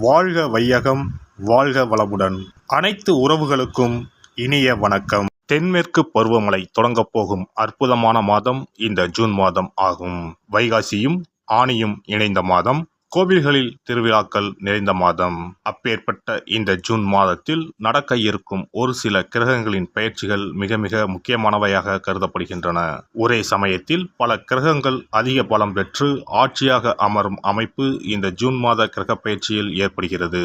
வாழ்க வையகம் வாழ்க வளமுடன். அனைத்து உறவுகளுக்கும் இனிய வணக்கம். தென்மேற்கு பருவமழை தொடங்கப் போகும் அற்புதமான மாதம் இந்த ஜூன் மாதம் ஆகும். வைகாசியும் ஆணியும் இணைந்த மாதம். கோவில்களில் திருவிழாக்கள் நிறைந்த மாதம். அப்பேற்பட்ட இந்த ஜூன் மாதத்தில் நடக்க இருக்கும் ஒரு சில கிரகங்களின் பயிற்சிகள் மிக மிக முக்கியமானவையாக கருதப்படுகின்றன. ஒரே சமயத்தில் பல கிரகங்கள் அதிக பலம் பெற்று ஆட்சியாக அமரும் அமைப்பு இந்த ஜூன் மாத கிரக பயிற்சியில் ஏற்படுகிறது.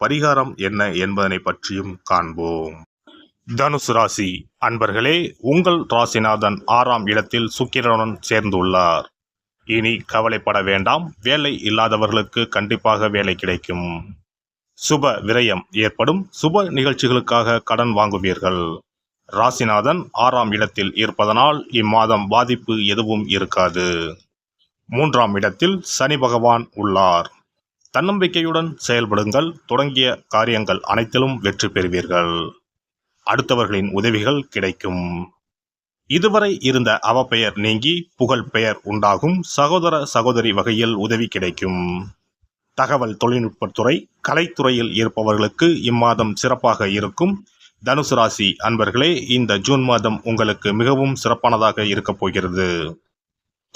பரிகாரம் என்ன என்பதனை பற்றியும் காண்போம். தனுசு ராசி அன்பர்களே உங்கள் ராசிநாதன் ஆறாம் இடத்தில் சுக்கிரனுடன் சேர்ந்துள்ளார். இனி கவலைப்பட வேண்டாம். வேலை இல்லாதவர்களுக்கு கண்டிப்பாக வேலை கிடைக்கும். சுப விரயம் ஏற்படும். சுப நிகழ்ச்சிகளுக்காக கடன் வாங்குவீர்கள். ராசிநாதன் ஆறாம் இடத்தில் இருப்பதனால் இம்மாதம் பாதிப்பு எதுவும் இருக்காது. மூன்றாம் இடத்தில் சனி பகவான் உள்ளார். தன்னம்பிக்கையுடன் செயல்படுங்கள். தொடங்கிய காரியங்கள் அனைத்திலும் வெற்றி பெறுவீர்கள். அடுத்தவர்களின் உதவிகள் கிடைக்கும். இதுவரை இருந்த அவப்பெயர் நீங்கி புகழ் பெயர் உண்டாகும். சகோதர சகோதரி வகையில் உதவி கிடைக்கும். தகவல் தொழில்நுட்பத்துறை கலைத்துறையில் இருப்பவர்களுக்கு இம்மாதம் சிறப்பாக இருக்கும். தனுசு ராசி அன்பர்களே இந்த ஜூன் மாதம் உங்களுக்கு மிகவும் சிறப்பானதாக இருக்கப் போகிறது.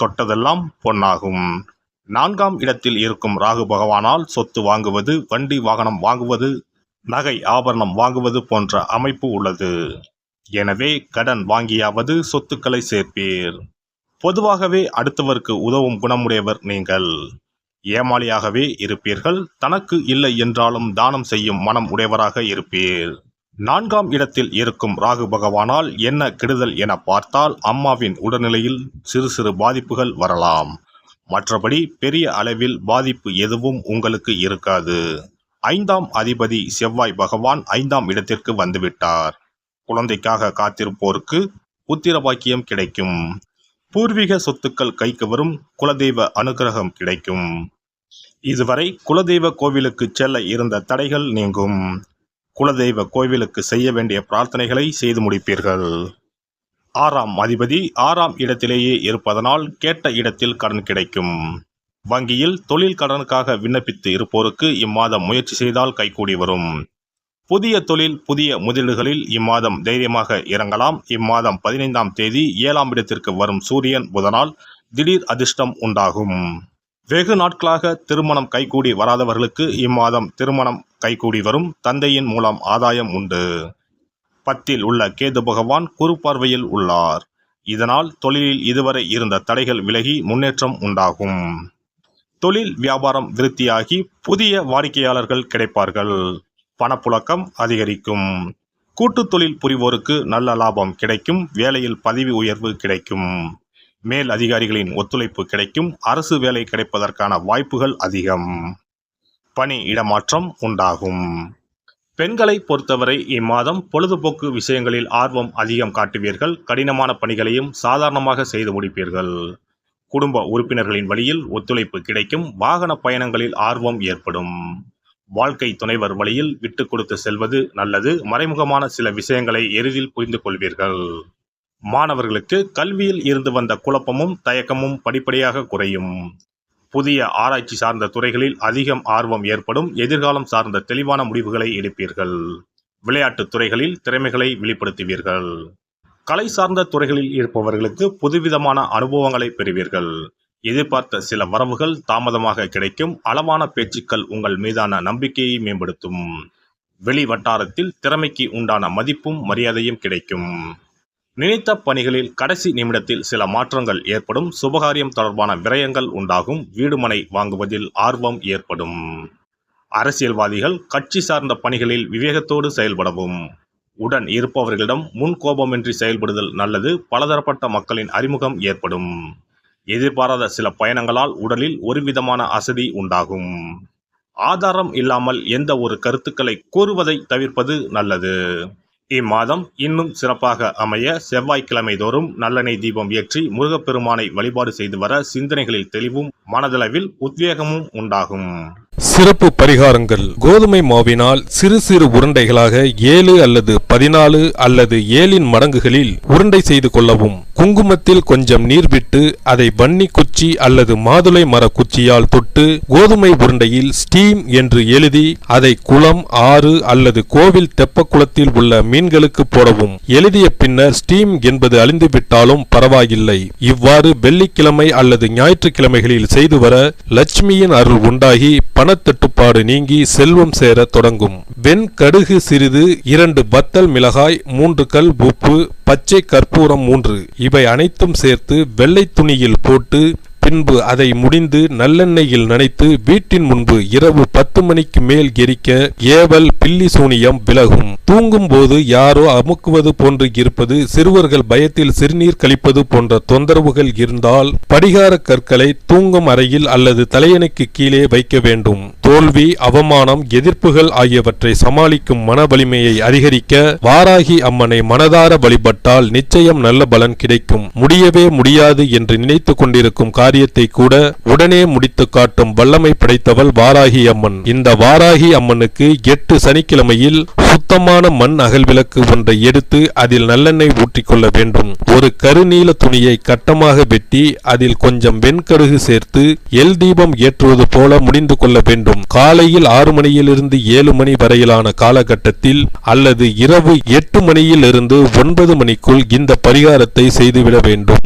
தொட்டதெல்லாம் பொன்னாகும். நான்காம் இடத்தில் இருக்கும் ராகு பகவானால் சொத்து வாங்குவது வண்டி வாகனம் வாங்குவது நகை ஆபரணம் வாங்குவது போன்ற அமைப்பு உள்ளது. எனவே கடன் வாங்கியாவது சொத்துக்களை சேர்ப்பீர். பொதுவாகவே அடுத்தவருக்கு உதவும் குணமுடையவர் நீங்கள். ஏமாளியாகவே இருப்பீர்கள். தனக்கு இல்லை என்றாலும் தானம் செய்யும் மனம் உடையவராக இருப்பீர். நான்காம் இடத்தில் இருக்கும் ராகு பகவானால் என்ன கெடுதல் என பார்த்தால் அம்மாவின் உடல்நிலையில் சிறு சிறு பாதிப்புகள் வரலாம். மற்றபடி பெரிய அளவில் பாதிப்பு எதுவும் உங்களுக்கு இருக்காது. ஐந்தாம் அதிபதி செவ்வாய் பகவான் ஐந்தாம் இடத்திற்கு வந்துவிட்டார். குழந்தைக்காக காத்திருப்போருக்கு புத்திர பாக்கியம் கிடைக்கும். பூர்வீக சொத்துக்கள் கைக்கு வரும் குலதெய்வ அனுகிரகம் கிடைக்கும். இதுவரை குலதெய்வ கோவிலுக்கு செல்ல இருந்த தடைகள் நீங்கும். குலதெய்வ கோவிலுக்கு செய்ய வேண்டிய பிரார்த்தனைகளை செய்து முடிப்பீர்கள். ஆறாம் அதிபதி ஆறாம் இடத்திலேயே இருப்பதனால் கேட்ட இடத்தில் கடன் கிடைக்கும். வங்கியில் தொழில் கடனுக்காக விண்ணப்பித்து இருப்போருக்கு இம்மாதம் முயற்சி செய்தால் கைகூடி வரும். புதிய தொழில் புதிய முதலீடுகளில் இம்மாதம் தைரியமாக இறங்கலாம். இம்மாதம் பதினைந்தாம் தேதி ஏழாம் இடத்திற்கு வரும் சூரியன் புதனால் திடீர் அதிர்ஷ்டம் உண்டாகும். வெகு நாட்களாக திருமணம் கைகூடி வராதவர்களுக்கு இம்மாதம் திருமணம் கைகூடி வரும். தந்தையின் மூலம் ஆதாயம் உண்டு. பத்தில் உள்ள கேது பகவான் குறுப்பார்வையில் உள்ளார். இதனால் தொழிலில் இதுவரை இருந்த தடைகள் விலகி முன்னேற்றம் உண்டாகும். தொழில் வியாபாரம் விருத்தியாகி புதிய வாடிக்கையாளர்கள் கிடைப்பார்கள். பணப்புழக்கம் அதிகரிக்கும். கூட்டு தொழில் புரிவோருக்கு நல்ல லாபம் கிடைக்கும். வேலையில் பதவி உயர்வு கிடைக்கும். மேல் அதிகாரிகளின் ஒத்துழைப்பு கிடைக்கும். அரசு வேலை கிடைப்பதற்கான வாய்ப்புகள் அதிகம். பணி இடமாற்றம் உண்டாகும். பெண்களை பொறுத்தவரை இம்மாதம் பொழுதுபோக்கு விஷயங்களில் ஆர்வம் அதிகம் காட்டுவீர்கள். கடினமான பணிகளையும் சாதாரணமாக செய்து முடிப்பீர்கள். குடும்ப உறுப்பினர்களின் வழியில் ஒத்துழைப்பு கிடைக்கும். வாகன பயணங்களில் ஆர்வம் ஏற்படும். வாழ்க்கை துணைவர் வழியில் விட்டு கொடுத்து செல்வது நல்லது. மறைமுகமான சில விஷயங்களை எளிதில் புரிந்து கொள்வீர்கள். மாணவர்களுக்கு கல்வியில் இருந்து வந்த குழப்பமும் தயக்கமும் படிப்படியாக குறையும். புதிய ஆராய்ச்சி சார்ந்த துறைகளில் அதிகம் ஆர்வம் ஏற்படும் எதிர்காலம் சார்ந்த தெளிவான முடிவுகளை எடுப்பீர்கள். விளையாட்டுத் துறைகளில் திறமைகளை வெளிப்படுத்துவீர்கள். கலை சார்ந்த துறைகளில் இருப்பவர்களுக்கு புதுவிதமான அனுபவங்களை பெறுவீர்கள். எதிர்பார்த்த சில வரவுகள் தாமதமாக கிடைக்கும் அளவான பேச்சுக்கள் உங்கள் மீதான நம்பிக்கையை மேம்படுத்தும். வெளி வட்டாரத்தில் திறமைக்கு உண்டான மதிப்பும் மரியாதையும் கிடைக்கும். நினைத்த பணிகளில் கடைசி நிமிடத்தில் சில மாற்றங்கள் ஏற்படும். சுபகாரியம் தொடர்பான விரயங்கள் உண்டாகும். வீடுமனை வாங்குவதில் ஆர்வம் ஏற்படும். அரசியல்வாதிகள் கட்சி சார்ந்த பணிகளில் விவேகத்தோடு செயல்படவும். உடன் இருப்பவர்களிடம் முன் கோபமின்றி செயல்படுதல் நல்லது. பலதரப்பட்ட மக்களின் அறிமுகம் ஏற்படும். எதிர்பாராத சில பயணங்களால் உடலில் ஒருவிதமான அசதி உண்டாகும். ஆதாரம் இல்லாமல் எந்த ஒரு கருத்துக்களை கூறுவதை தவிர்ப்பது நல்லது. இம்மாதம் இன்னும் சிறப்பாக அமைய செவ்வாய்க்கிழமை தோறும் நல்லெண்ணெய் தீபம் ஏற்றி முருகப்பெருமானை வழிபாடு செய்து வர சிந்தனைகளில் தெளிவும் மனதளவில் உத்வேகமும் உண்டாகும். சிறப்பு பரிகாரங்கள். கோதுமை மாவினால் சிறு சிறு உருண்டைகளாக ஏழு அல்லது பதினாலு அல்லது ஏழின் மடங்குகளில் உருண்டை செய்து கொள்ளவும். குங்குமத்தில் கொஞ்சம் நீர் விட்டு அதை வன்னி குச்சி அல்லது மாதுளை மர குச்சியால் தொட்டு கோதுமை உருண்டையில் ஸ்டீம் என்று எழுதி அதை குளம் ஆறு அல்லது கோவில் தெப்ப குளத்தில் உள்ள மீன்களுக்கு போடவும். எழுதிய பின்னர் ஸ்டீம் என்பது அழிந்துவிட்டாலும் பரவாயில்லை. இவ்வாறு வெள்ளிக்கிழமை அல்லது ஞாயிற்றுக்கிழமைகளில் செய்து வர லட்சுமியின் அருள் உண்டாகி பண பணத்தட்டுப்பாடு நீங்கி செல்வம் சேர தொடங்கும். வெண் கடுகு சிறிது இரண்டு வத்தல் மிளகாய் மூன்று கல் உப்பு பச்சை கற்பூரம் மூன்று. இவை அனைத்தும் சேர்த்து வெள்ளை துணியில் போட்டு பின்பு அதை முடிந்து நல்லெண்ணெயில் நனைத்து வீட்டின் முன்பு இரவு பத்து மணிக்கு மேல் எரிக்க ஏவல் பில்லி சூனியம் விலகும். தூங்கும் போது யாரோ அமுக்குவது போன்று இருப்பது சிறுவர்கள் பயத்தில் சிறுநீர் கழிப்பது போன்ற தொந்தரவுகள் இருந்தால் படிகார கற்களை தூங்கும் அறையில் அல்லது தலையணைக்கு கீழே வைக்க வேண்டும். தோல்வி அவமானம் எதிர்ப்புகள் ஆகியவற்றை சமாளிக்கும் மன வலிமையை அதிகரிக்க வாராகி அம்மனை மனதார வழிபட்டால் நிச்சயம் நல்ல பலன் கிடைக்கும். முடியவே முடியாது என்று நினைத்துக் கொண்டிருக்கும் காரியத்தை கூட உடனே முடித்து காட்டும் வல்லமை படைத்தவள் வாராகி அம்மன். இந்த வாராகி அம்மனுக்கு எட்டு சனிக்கிழமையில் சுத்தமான மண் அகல்விளக்கு ஒன்றை எடுத்து அதில் நல்லெண்ணெய் ஊற்றிக்கொள்ள வேண்டும். ஒரு கருநீல துணியை கட்டமாக வெட்டி அதில் கொஞ்சம் வெண்கடுகு சேர்த்து எல் தீபம் ஏற்றுவது போல முடிந்து கொள்ள வேண்டும். காலையில் ஆறு மணியிலிருந்து ஏழு மணி வரையிலான காலகட்டத்தில் அல்லது இரவு எட்டு மணியிலிருந்து ஒன்பது மணிக்குள் இந்த பரிகாரத்தை செய்துவிட வேண்டும்.